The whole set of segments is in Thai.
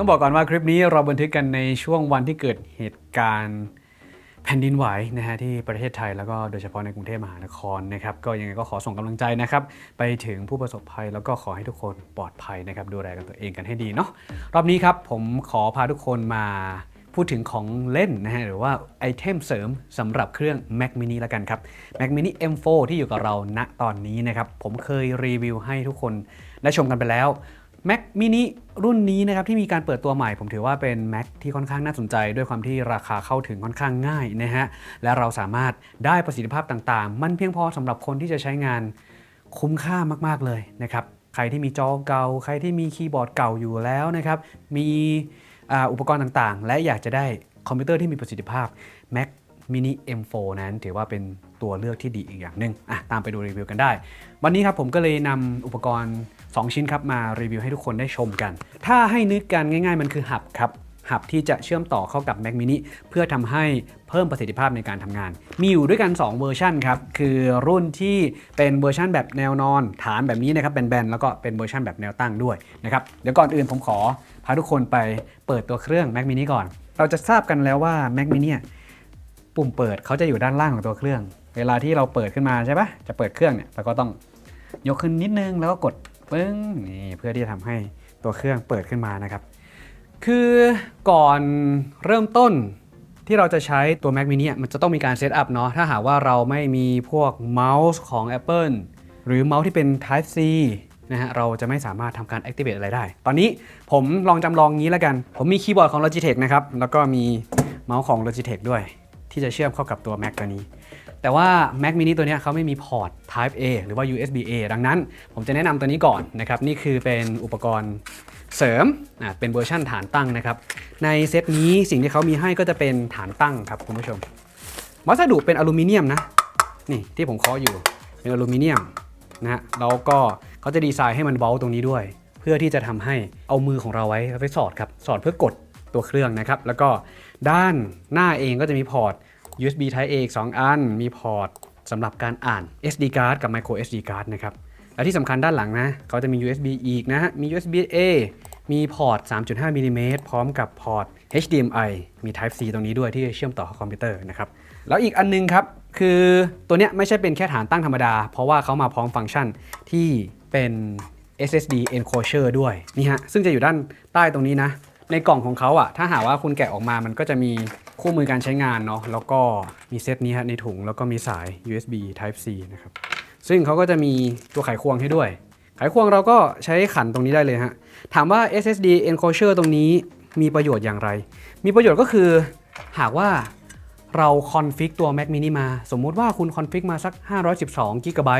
ต้องบอกก่อนว่าคลิปนี้เราบันทึกกันในช่วงวันที่เกิดเหตุการณ์แผ่นดินไหวนะฮะที่ประเทศไทยแล้วก็โดยเฉพาะในกรุงเทพมหานครนะครับก็ยังไงก็ขอส่งกำลังใจนะครับไปถึงผู้ประสบภัยแล้วก็ขอให้ทุกคนปลอดภัยนะครับดูแลกันตัวเองกันให้ดีเนาะรอบนี้ครับผมขอพาทุกคนมาพูดถึงของเล่นนะฮะหรือว่าไอเทมเสริมสำหรับเครื่อง Mac mini แล้วกันครับ Mac mini M4 ที่อยู่กับเราณตอนนี้นะครับผมเคยรีวิวให้ทุกคนได้ชมกันไปแล้ว Mac mini รุ่นนี้นะครับที่มีการเปิดตัวใหม่ ผมถือว่าเป็น Mac ที่ค่อนข้างน่าสนใจ ด้วยความที่ราคาเข้าถึงค่อนข้างง่ายนะฮะและเราสามารถได้ประสิทธิภาพต่างๆ มันเพียงพอสำหรับคนที่จะใช้งานคุ้มค่ามากๆเลยนะครับใครที่มีจอเก่าใครที่มีคีย์บอร์ดเก่าอยู่แล้วนะครับมีอุปกรณ์ต่างๆ และอยากจะได้คอมพิวเตอร์ที่มีประสิทธิภาพ Mac mini M4 นั้นถือว่าเป็น ตัวเลือกที่ดีอีกอย่างหนึ่งอะตามไปดูรีวิวกันได้ วันนี้ครับผมก็เลยนำอุปกรณ์ 2 ชิ้นครับมารีวิวให้ทุกคนได้ชมกัน ถ้าให้นึกกันง่าย ๆ มันคือหับครับหับที่จะเชื่อมต่อเข้ากับ Mac mini เพื่อทำให้เพิ่มประสิทธิภาพในการทำงาน มีอยู่ด้วยกัน 2 เวอร์ชันครับ คือรุ่นที่เป็นเวอร์ชันแบบแนวนอน ฐานแบบนี้นะครับแบนๆ แล้วก็เป็นเวอร์ชันแบบแนวตั้งด้วยนะครับ เดี๋ยวก่อนอื่นผมขอ พาทุกคนไปเปิดตัวเครื่อง Mac mini ก่อน เราจะทราบกันแล้วว่า Mac mini ปุ่มเปิดเขาจะอยู่ด้านล่างของตัวเครื่อง เวลาที่เราเปิดขึ้นมาใช่ปะจะเปิดเครื่องเนี่ยเราก็ต้องยกขึ้นนิดนึงแล้วก็กดปึ้งนี่เพื่อที่จะทำให้ตัวเครื่องเปิดขึ้นมานะครับ คือก่อนเริ่มต้นที่เราจะใช้ตัว Mac mini มันจะต้องมีการเซตอัพเนาะถ้าหากว่าเราไม่มีพวกเมาส์ของ Apple หรือเมาส์ที่เป็น Type C นะฮะเราจะไม่สามารถทำการ activate อะไรได้ ตอนนี้ผมลองจำลองงี้แล้วกัน ผมมีคีย์บอร์ดของ Logitech นะครับ แล้วก็มีเมาส์ของ Logitech ด้วย ที่จะเชื่อมเข้ากับตัว Mac ตัวนี้ แต่ว่า Mac mini ตัวนี้เขาไม่มีพอร์ต Type A หรือว่า USB A ดังนั้น ผมจะแนะนำตัวนี้ก่อนนะครับ นี่คือเป็นอุปกรณ์เสริมอะเป็นเวอร์ชั่นฐานตั้งนะครับ ในเซตนี้สิ่งที่เขามีให้ก็จะเป็นฐานตั้งครับคุณผู้ชม วัสดุเป็นอลูมิเนียมนะ นี่ที่ผมเคาะอยู่เป็นอลูมิเนียมนะฮะแล้วก็เขาจะดีไซน์ให้มันเบาตรงนี้ด้วย เพื่อที่จะทำให้เอามือของเราไว้ไว้สอดครับ สอดเพื่อกดตัวเครื่องนะครับ แล้วก็ด้านหน้าเองก็จะมีพอร์ต USB Type A อีก2อัน มีพอร์ตสำหรับการอ่าน SD card กับ micro SD card นะครับ และที่สำคัญด้านหลังนะเขาจะมี USB อีกนะฮะ มี USB A มีพอร์ต 3.5 มิลลิเมตรพร้อมกับพอร์ต HDMI มี Type C ตรงนี้ด้วยที่จะเชื่อมต่อคอมพิวเตอร์นะครับ แล้วอีกอันนึงครับ คือตัวเนี้ยไม่ใช่เป็นแค่ฐานตั้งธรรมดา เพราะว่าเขามาพร้อมฟังก์ชันที่เป็น SSD enclosure ด้วยนี่ฮะซึ่งจะอยู่ด้านใต้ตรงนี้นะ ในกล่องของเขาอะถ้าหากว่าคุณแกะออกมามันก็จะมี คู่มือการใช้งานเนาะแล้วก็มีเซตนี้ฮะในถุงแล้วก็มีสาย USB Type C นะครับซึ่งเขาก็จะมีตัวไขควงให้ด้วย ไขควงเราก็ใช้ขันตรงนี้ได้เลยฮะถามว่า SSD enclosure ตรงนี้มีประโยชน์อย่างไร มีประโยชน์ก็คือหากว่าเราคอนฟิกตัว Mac mini มา สมมุติว่าคุณคอนฟิกมาสัก 512 g b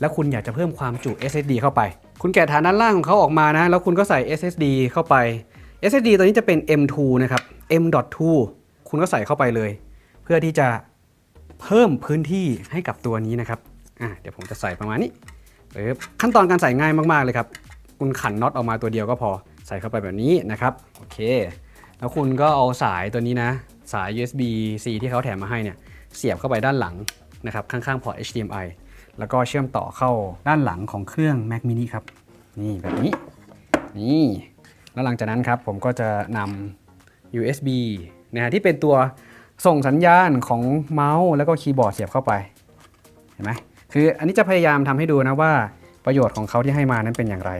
แล้วคุณอยากจะเพิ่มความจุ SSD เข้าไป คุณแกะฐานด้านล่างของเขาออกมานะ แล้วคุณก็ใส่ SSD เข้าไป SSD ตัวนี้จะเป็น M2 นะครับ M.2 คุณก็ใส่เข้าไปเลย เพื่อที่จะเพิ่มพื้นที่ให้กับตัวนี้นะครับอะเดี๋ยวผมจะใส่ประมาณนี้ปึ๊บขั้นตอนการใส่ง่ายมากๆเลยครับ คุณขันน็อตออกมาตัวเดียวก็พอใส่เข้าไปแบบนี้นะครับโอเค แล้วคุณก็เอาสายตัวนี้นะ สาย USB C ที่เขาแถมมาให้เนี่ยเสียบเข้าไปด้านหลังนะครับข้างๆพอร์ต HDMI แล้วก็เชื่อมต่อเข้าด้านหลังของเครื่อง Mac mini ครับ นี่แบบนี้ นี่ แล้วหลังจากนั้นครับผมก็จะนำ USB นะฮะที่เป็นตัวส่งสัญญาณของเมาส์แล้วก็คีย์บอร์ดเสียบเข้าไปเห็นไหมคืออันนี้จะพยายามทำให้ดูนะว่าประโยชน์ของเขาที่ให้มานั้นเป็นอย่างไร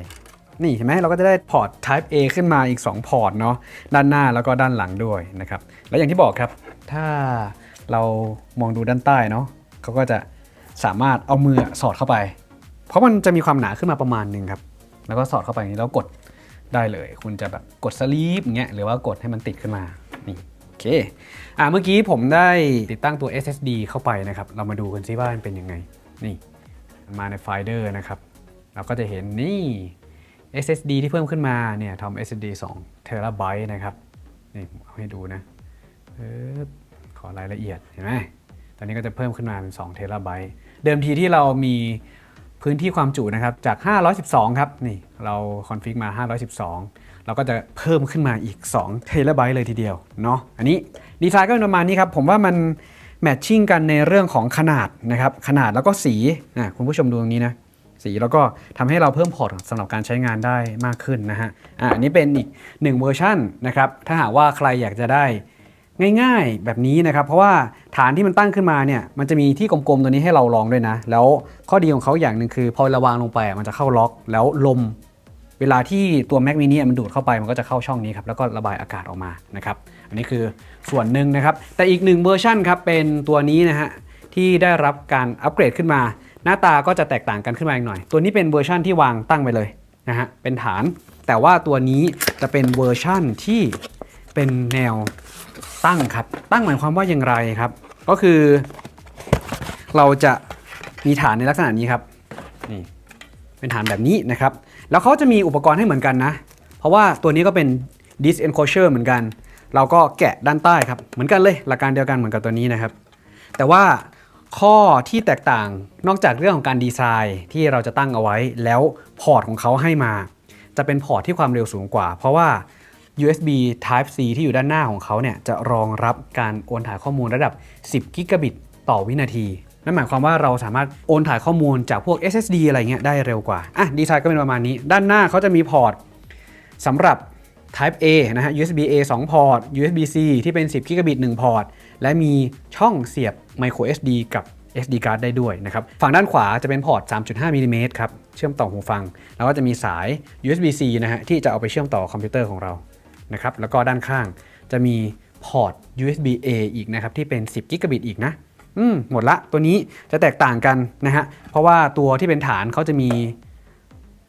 นี่เห็นไหมเราก็จะได้พอร์ต Type A ขึ้นมาอีก 2 พอร์ตเนาะด้านหน้าแล้วก็ด้านหลังด้วยนะครับแล้วอย่างที่บอกครับ ถ้าเรามองดูด้านใต้เนาะเขาก็จะสามารถเอามือสอดเข้าไป เพราะมันจะมีความหนาขึ้นมาประมาณหนึ่งครับ แล้วก็สอดเข้าไปอย่างนี้แล้วกดได้เลย คุณจะแบบกดสลีปอย่างเงี้ยหรือว่ากดให้มันติดขึ้นมา เคอ่าเมื่อกี้ผมได้ติดตั้งตัว SSD เข้าไปนะครับ เรามาดูกันซิว่ามันเป็นยังไง นี่มาในไฟเดอร์นะครับ เราก็จะเห็นนี่ SSD ที่เพิ่มขึ้นมาเนี่ยทำ SSD 2 t b นะครับ นี่เอาให้ดูนะขอรายละเอียดเห็นไหมตอนนี้ก็จะเพิ่มขึ้นมาเป็น2 t b เดิมทีที่เรามีพื้นที่ความจุนะครับจาก 512 ครับ นี่เราคอนฟิกมา 512 เราก็จะเพิ่มขึ้นมาอีก2 t b เลบิทเลยทีเดียวเนาะอันนี้ดีไซน์ก็เป็นประมาณนี้ครับ ผมว่ามันแมทชิ่งกันในเรื่องของขนาดนะครับ ขนาดแล้วก็สีนะคุณผู้ชมดูตรงนี้นะสีแล้วก็ทำให้เราเพิ่มพอร์ตสำหรับการใช้งานได้มากขึ้นนะฮะอะอันนี้เป็นอีกหนึ่งเวอร์ชันนะครับ ถ้าหากว่าใครอยากจะได้ง่ายๆแบบนี้นะครับ เพราะว่าฐานที่มันตั้งขึ้นมาเนี่ยมันจะมีที่กลมๆตัวนี้ให้เราลองด้วยนะ แล้วข้อดีของเขาอย่างหนึ่งคือ พอเราวางลงไปมันจะเข้าล็อก แล้วลม เวลาที่ตัว Mac mini มันดูดเข้าไปมันก็จะเข้าช่องนี้ครับแล้วก็ระบายอากาศออกมานะครับอันนี้คือส่วนหนึ่งนะครับ แต่อีกหนึ่งเวอร์ชันครับเป็นตัวนี้นะฮะที่ได้รับการอัปเกรดขึ้นมา หน้าตาก็จะแตกต่างกันขึ้นมาอีกหน่อย ตัวนี้เป็นเวอร์ชันที่วางตั้งไปเลยนะฮะเป็นฐาน แต่ว่าตัวนี้จะเป็นเวอร์ชันที่เป็นแนวตั้งครับ ตั้งหมายความว่าอย่างไรครับ ก็คือ เราจะมีฐานในลักษณะนี้ครับนี่เป็นฐานแบบนี้นะครับ แล้วเขาจะมีอุปกรณ์ให้เหมือนกันนะ เพราะว่าตัวนี้ก็เป็น disk enclosure เหมือนกัน เราก็แกะด้านใต้ครับ เหมือนกันเลย หลักการเดียวกันเหมือนกับตัวนี้นะครับ แต่ว่าข้อที่แตกต่างนอกจากเรื่องของการดีไซน์ที่เราจะตั้งเอาไว้ แล้วพอร์ตของเขาให้มา จะเป็นพอร์ตที่ความเร็วสูงกว่า เพราะว่า USB Type C ที่อยู่ด้านหน้าของเขาเนี่ยจะรองรับการโอนถ่ายข้อมูลระดับ 10 กิกะบิตต่อวินาที นั่นหมายความว่าเราสามารถโอนถ่ายข้อมูลจากพวก SSD อะไรเงี้ยได้เร็วกว่า อะดีไซน์ก็เป็นประมาณนี้ ด้านหน้าเขาจะมีพอร์ตสำหรับ Type A นะฮะ USB A 2 พอร์ต USB C ที่เป็น 10 กิกะบิต1พอร์ต และมีช่องเสียบ Micro SD กับ SD card ได้ด้วยนะครับ ฝั่งด้านขวาจะเป็นพอร์ต 3.5มิลลิเมตรครับ เชื่อมต่อหูฟัง แล้วก็จะมีสาย USB C นะฮะที่จะเอาไปเชื่อมต่อคอมพิวเตอร์ของเรา นะครับ แล้วก็ด้านข้างจะมีพอร์ต USB A อีกนะครับที่เป็น 10 กิกะบิตอีกนะ อืมหมดละตัวนี้จะแตกต่างกันนะฮะเพราะว่าตัวที่เป็นฐานเขาจะมี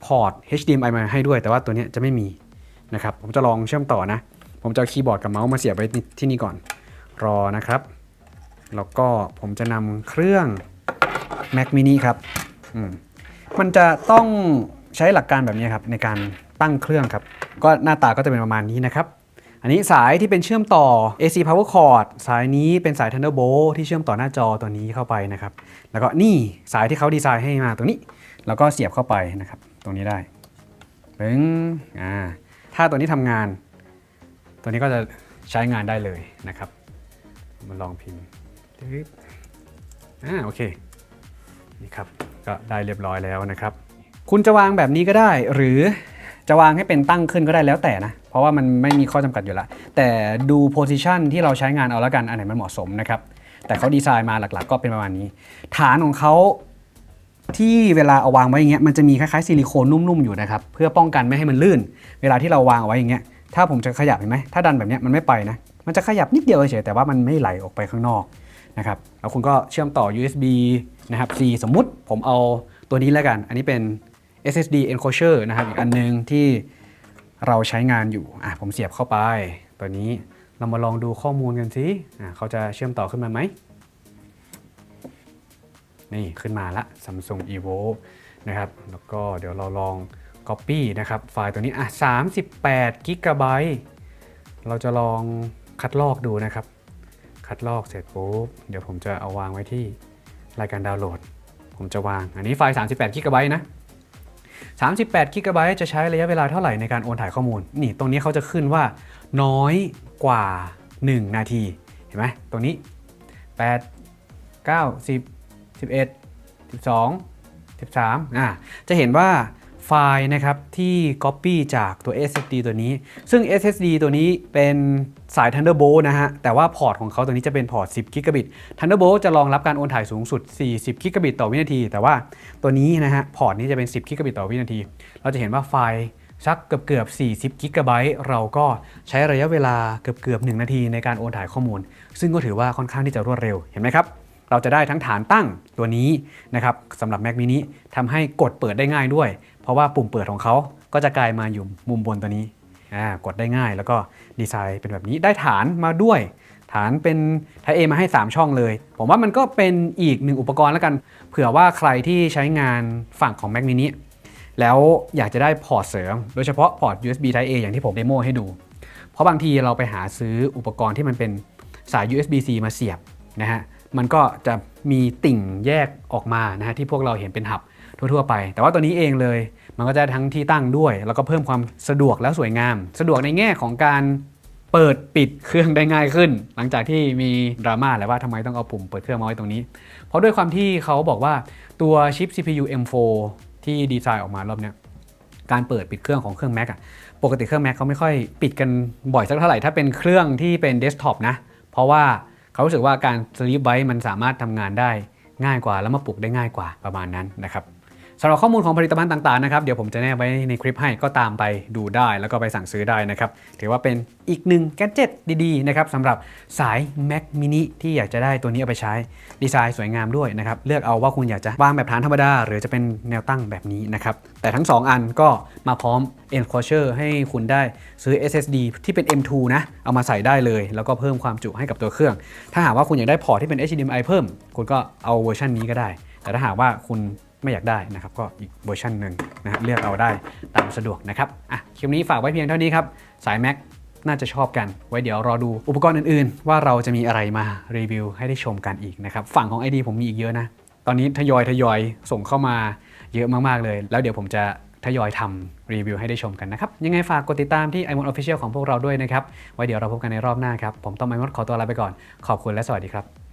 พอร์ต HDMI มาให้ด้วย แต่ว่าตัวนี้จะไม่มีนะครับผมจะลองเชื่อมต่อนะ ผมจะเอาคีย์บอร์ดกับเมาส์มาเสียบไว้ที่นี่ก่อนรอนะครับ แล้วก็ผมจะนำเครื่อง Mac mini ครับอืมมันจะต้องใช้หลักการแบบนี้ครับในการตั้งเครื่องครับ ก็หน้าตาก็จะเป็นประมาณนี้นะครับ อันนี้สายที่เป็นเชื่อมต่อ AC power cord สายนี้เป็นสาย Thunderbolt ที่เชื่อมต่อหน้าจอตัวนี้เข้าไปนะครับ แล้วก็นี่สายที่เขาดีไซน์ให้มาตรงนี้ แล้วก็เสียบเข้าไปนะครับ ตรงนี้ได้ปึ้งอ่าถ้าตัวนี้ทำงาน ตัวนี้ก็จะใช้งานได้เลยนะครับ มาลองพิมพ์อ่าโอเค นี่ครับ ก็ได้เรียบร้อยแล้วนะครับ คุณจะวางแบบนี้ก็ได้หรือ จะวางให้เป็นตั้งขึ้นก็ได้แล้วแต่นะ เพราะว่ามันไม่มีข้อจำกัดอยู่ล้วแต่ดูโพซิชันที่เราใช้งานเอาละกันอันไหนมันเหมาะสมนะครับ แต่เขาดีไซน์มาหลักๆ ก็เป็นประมาณนี้ ฐานของเขาที่เวลาเอาวางไว้อย่างเงี้ยมันจะมีคล้ายๆซิลิโคนนุ่มๆอยู่นะครับเพื่อป้องกันไม่ให้มันลื่น เวลาที่เราวางเอาไว้อย่างเงี้ยถ้าผมจะขยับเห็นไหมถ้าดันแบบเนี้ยมันไม่ไปนะมันจะขยับนิดเดียวเฉยแต่ว่ามันไม่ไหลออกไปข้างนอกนะครับแล้วคุณก็เชื่อมต่อ USB นะครับ C สมมุติผมเอาตัวนี้แล้วกัน อันนี้เป็น SSD enclosure นะครับอีกอันนึงที่เราใช้งานอยู่อะผมเสียบเข้าไป ตัวนี้เรามาลองดูข้อมูลกันสิอะเขาจะเชื่อมต่อขึ้นมาไหม นี่ขึ้นมาละ Samsung Evo นะครับ แล้วก็เดี๋ยวเราลอง Copy นะครับ ไฟล์ตัวนี้อะ38 g b เราจะลองคัดลอกดูนะครับ คัดลอกเสร็จปุ๊บ เดี๋ยวผมจะเอาวางไว้ที่รายการดาวน์โหลด ผมจะวาง อันนี้ไฟล์ 38 g b นะ 38 g b จะใช้ระยะเวลาเท่าไหร่ในการโอนถ่ายข้อมูล นี่ตรงนี้เขาจะขึ้นว่าน้อยกว่า 1 นาที เห็นไหมตรงนี้ 8 9 10 11 12 13อ่าจะเห็นว่า ไฟล์นะครับที่ Copy จากตัว SSD ตัวนี้ ซึ่ง SSD ตัวนี้เป็นสาย Thunderbolt นะฮะ แต่ว่าพอร์ตของเขาตัวนี้จะเป็นพอร์ต 10 กิกะบิต Thunderbolt จะรองรับการโอนถ่ายสูงสุด 40 กิกะบิตต่อวินาที แต่ว่าตัวนี้นะฮะ พอร์ตนี้จะเป็น 10 กิกะบิตต่อวินาที เราจะเห็นว่าไฟล์สักเกือบเกือบ 40 กิกะไบต์เราก็ใช้ระยะเวลาเกือบเกือบ 1 นาทีในการโอนถ่ายข้อมูล ซึ่งก็ถือว่าค่อนข้างที่จะรวดเร็ว เห็นไหมครับ เราจะได้ทั้งฐานตั้งตัวนี้นะครับสำหรับ Mac mini ทำให้กดเปิดได้ง่ายด้วย เพราะว่าปุ่มเปิดของเขาก็จะกลายมาอยู่มุมบนตัวนี้กดได้ง่ายแล้วก็ดีไซน์เป็นแบบนี้ได้ฐานมาด้วย ฐานเป็นไทเอมาให้ 3 ช่องเลย ผมว่ามันก็เป็นอีกหนึ่งอุปกรณ์แล้วกัน เผื่อว่าใครที่ใช้งานฝั่งของ Mac mini แล้วอยากจะได้พอร์ตเสริม โดยเฉพาะพอร์ต USB Type A อย่างที่ผมเดโมให้ดู เพราะบางทีเราไปหาซื้ออุปกรณ์ที่มันเป็นสาย USB-C มาเสียบนะฮะ มันก็จะมีติ่งแยกออกมานะฮะที่พวกเราเห็นเป็นหับ ทั่วๆไป แต่ว่าตัวนี้เองเลย มันก็จะทั้งที่ตั้งด้วย แล้วก็เพิ่มความสะดวกและสวยงาม สะดวกในแง่ของการเปิดปิดเครื่องได้ง่ายขึ้น หลังจากที่มีดราม่าแหละว่าทำไมต้องเอาปุ่มเปิดเครื่องมาไว้ตรงนี้ เพราะด้วยความที่เขาบอกว่าตัวชิป CPU M4 ที่ดีไซน์ออกมารอบนี้การเปิดปิดเครื่องของเครื่อง Mac อะปกติเครื่อง Mac เขาไม่ค่อยปิดกันบ่อยสักเท่าไหร่ ถ้าเป็นเครื่องที่เป็นเดสก์ท็อปนะ เพราะว่าเขารู้สึกว่าการสลีปไว้มันสามารถทำงานได้ง่ายกว่า แล้วมาปลุกได้ง่ายกว่าประมาณนั้นนะครับ สำหรับข้อมูลของผลิตภัณฑ์ต่างๆนะครับเดี๋ยวผมจะแนบไว้ในคลิปให้ก็ตามไปดูได้แล้วก็ไปสั่งซื้อได้นะครับ ถือว่าเป็นอีกหนึ่งแกดเจิตดีๆนะครับสำหรับสาย Mac mini ที่อยากจะได้ตัวนี้เอาไปใช้ ดีไซน์สวยงามด้วยนะครับ เลือกเอาว่าคุณอยากจะวางแบบฐานธรรมดา หรือจะเป็นแนวตั้งแบบนี้นะครับ แต่ทั้ง 2 อันก็มาพร้อม enclosure ให้คุณได้ซื้อ SSD ที่เป็น M2 นะ เอามาใส่ได้เลย แล้วก็เพิ่มความจุให้กับตัวเครื่อง ถ้าหากว่าคุณอยากได้พอร์ตที่เป็น HDMI เพิ่ม คุณก็เอาเวอร์ชันนี้ก็ได้ แต่ถ้าหากว่าคุณไม่อยากได้นะครับก็อีกเวอร์ชันหนึ่งนะฮะเลือกเอาได้ตามสะดวกนะครับอะคลิปนี้ฝากไว้เพียงเท่านี้ครับสาย Mac น่าจะชอบกัน ไว้เดี๋ยวรอดูอุปกรณ์อื่นๆ ว่าเราจะมีอะไรมารีวิวให้ได้ชมกันอีกนะครับ ฝั่งของ ID ผมมีอีกเยอะนะ ตอนนี้ทยอยทยอยส่งเข้ามาเยอะมาก ๆ เลย แล้วเดี๋ยวผมจะทยอยทำรีวิวให้ได้ชมกันนะครับ ยังไงฝากกดติดตามที่ i m o n Official ของพวกเราด้วยนะครับ ไว้เดี๋ยวเราพบกันในรอบหน้าครับ ผมต้อมไอมอนขอตัวลาไปก่อน ขอบคุณและสวัสดีครับ